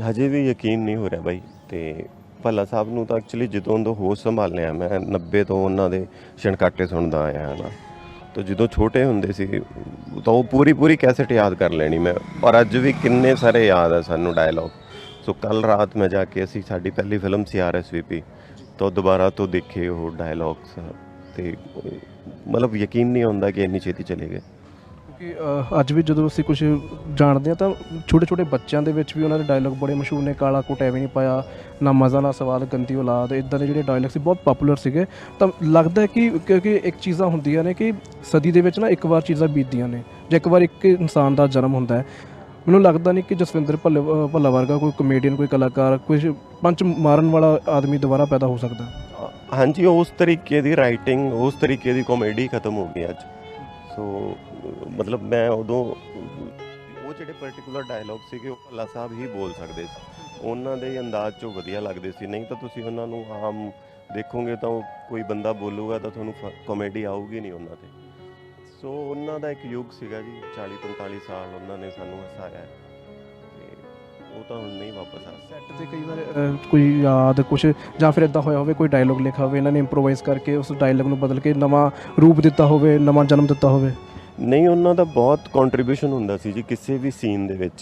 ਹਜੇ ਵੀ ਯਕੀਨ ਨਹੀਂ ਹੋ ਰਿਹਾ ਬਾਈ ਤੇ ਭੱਲਾ ਸਾਹਿਬ ਨੂੰ ਤਾਂ ਐਕਚੁਅਲੀ ਜਦੋਂ ਤੋਂ ਹੋਸ਼ ਸੰਭਾਲਿਆ ਮੈਂ 90 ਤੋਂ ਉਹਨਾਂ ਦੇ ਛਣਕਾਟੇ ਸੁਣਦਾ ਆਇਆ ਹਾਂ ਨਾ। ਤਾਂ ਜਦੋਂ ਛੋਟੇ ਹੁੰਦੇ ਸੀ, ਤਾਂ ਉਹ ਪੂਰੀ ਪੂਰੀ ਕੈਸੇਟ ਯਾਦ ਕਰ ਲੈਣੀ ਮੈਂ। ਔਰ ਅੱਜ ਵੀ ਕਿੰਨੇ ਸਾਰੇ ਯਾਦ ਆ ਸਾਨੂੰ ਡਾਇਲੌਗ ਸੋ ਕੱਲ ਰਾਤ ਮੈਂ ਜਾ ਕੇ ਅਸੀਂ ਸਾਡੀ ਪਹਿਲੀ ਫਿਲਮ ਸੀ ਆਰਐਸਵੀਪੀ ਤਾਂ ਦੁਬਾਰਾ ਤੋਂ ਦੇਖੇ ਉਹ ਡਾਇਲੌਗਸ ਤੇ ਮਤਲਬ ਯਕੀਨ ਨਹੀਂ ਹੁੰਦਾ ਕਿ ਇੰਨੀ ਛੇਤੀ ਚਲੇ ਗਏ। ਕਿ ਅ, ਅੱਜ ਵੀ ਜਦੋਂ ਅਸੀਂ ਕੁਝ ਜਾਣਦੇ ਆ ਤਾਂ ਛੋਟੇ ਛੋਟੇ ਬੱਚਿਆਂ ਦੇ ਵਿੱਚ ਵੀ ਉਹਨਾਂ ਦੇ ਡਾਇਲੌਗ ਬੜੇ ਮਸ਼ਹੂਰ ਨੇ ਕਾਲਾ ਕੋਟ ਐਵੇਂ ਨਹੀਂ ਪਾਇਆ ਨਾ ਮਜ਼ਾ ਨਾ ਸਵਾਲ ਗੰਦੀ ਔਲਾਦ ਇਦਾਂ ਦੇ ਜਿਹੜੇ ਡਾਇਲੌਗ ਸੀ ਬਹੁਤ ਪਪੂਲਰ ਸੀਗੇ। ਤਾਂ ਲੱਗਦਾ ਹੈ ਕਿ ਕਿਉਂਕਿ ਇੱਕ ਚੀਜ਼ਾਂ ਹੁੰਦੀਆਂ ਨੇ ਕਿ ਸਦੀ ਦੇ ਵਿੱਚ ਨਾ ਇੱਕ ਵਾਰ ਚੀਜ਼ਾਂ ਬੀਤਦੀਆਂ ਨੇ ਜੇ ਇੱਕ ਵਾਰ ਇੱਕ ਇਨਸਾਨ ਦਾ ਜਨਮ ਹੁੰਦਾ ਹੈ। ਮੈਨੂੰ ਲੱਗਦਾ ਨਹੀਂ ਕਿ ਜਸਵਿੰਦਰ ਭੱਲੇ ਅ, ਭੱਲਾ ਵਰਗਾ ਕੋਈ ਕਮੇਡੀਅਨ ਕੋਈ ਕਲਾਕਾਰ ਕੋਈ ਪੰਚ ਮਾਰਨ ਵਾਲਾ ਆਦਮੀ ਦੁਬਾਰਾ ਪੈਦਾ ਹੋ ਸਕਦਾ। ਹਾਂਜੀ ਉਸ ਤਰੀਕੇ ਦੀ ਰਾਈਟਿੰਗ ਉਸ ਤਰੀਕੇ ਦੀ ਕਾਮੇਡੀ ਖਤਮ ਹੋ ਗਈ ਅੱਜ। ਸੋ, ਮਤਲਬ ਮੈਂ ਉਦੋਂ, ਉਹ ਜਿਹੜੇ ਪਾਰਟਿਕੂਲਰ ਡਾਇਲੌਗ ਸੀਗੇ, ਉਹ ਭੱਲਾ ਸਾਹਿਬ ਹੀ ਬੋਲ ਸਕਦੇ ਸੀ। ਉਹਨਾਂ ਦੇ ਅੰਦਾਜ਼ ਚੋਂ ਵਧੀਆ ਲੱਗਦੇ ਸੀ। ਨਹੀਂ ਤਾਂ ਤੁਸੀਂ ਉਹਨਾਂ ਨੂੰ ਆਮ ਦੇਖੋਗੇ ਤਾਂ ਉਹ ਕੋਈ ਬੰਦਾ ਬੋਲੂਗਾ ਤਾਂ ਤੁਹਾਨੂੰ ਕਾਮੇਡੀ ਆਊਗੀ ਨਹੀਂ ਉਹਨਾਂ ਤੇ। ਸੋ, ਉਹਨਾਂ ਦਾ ਇੱਕ ਯੁੱਗ ਸੀਗਾ ਜੀ 40 45 ਸਾਲ ਉਹਨਾਂ ਨੇ ਸਾਨੂੰ ਹਸਾਇਆ। ਤੇ ਹੁਣ ਨਹੀਂ ਵਾਪਸ ਆ ਸੈੱਟ ਤੇ ਕਈ ਵਾਰ ਅ, ਕੋਈ ਯਾਦ ਕੁਝ ਜਾਂ ਫਿਰ ਇਦਾਂ ਹੋਇਆ ਹੋਵੇ ਕੋਈ ਡਾਇਲੋਗ ਲਿਖਿਆ ਹੋਵੇ ਇਹਨਾਂ ਨੇ ਇੰਪਰੋਵਾਈਜ਼ ਕਰਕੇ ਉਸ ਡਾਇਲੋਗ ਨੂੰ ਬਦਲ ਕੇ ਨਵਾਂ ਰੂਪ ਦਿੱਤਾ ਹੋਵੇ ਨਵਾਂ ਜਨਮ ਦਿੱਤਾ ਹੋਵੇ। ਨਹੀਂ ਉਹਨਾਂ ਦਾ ਬਹੁਤ ਕੰਟਰੀਬਿਊਸ਼ਨ ਹੁੰਦਾ ਸੀ ਜੀ ਕਿਸੇ ਵੀ ਸੀਨ ਦੇ ਵਿੱਚ।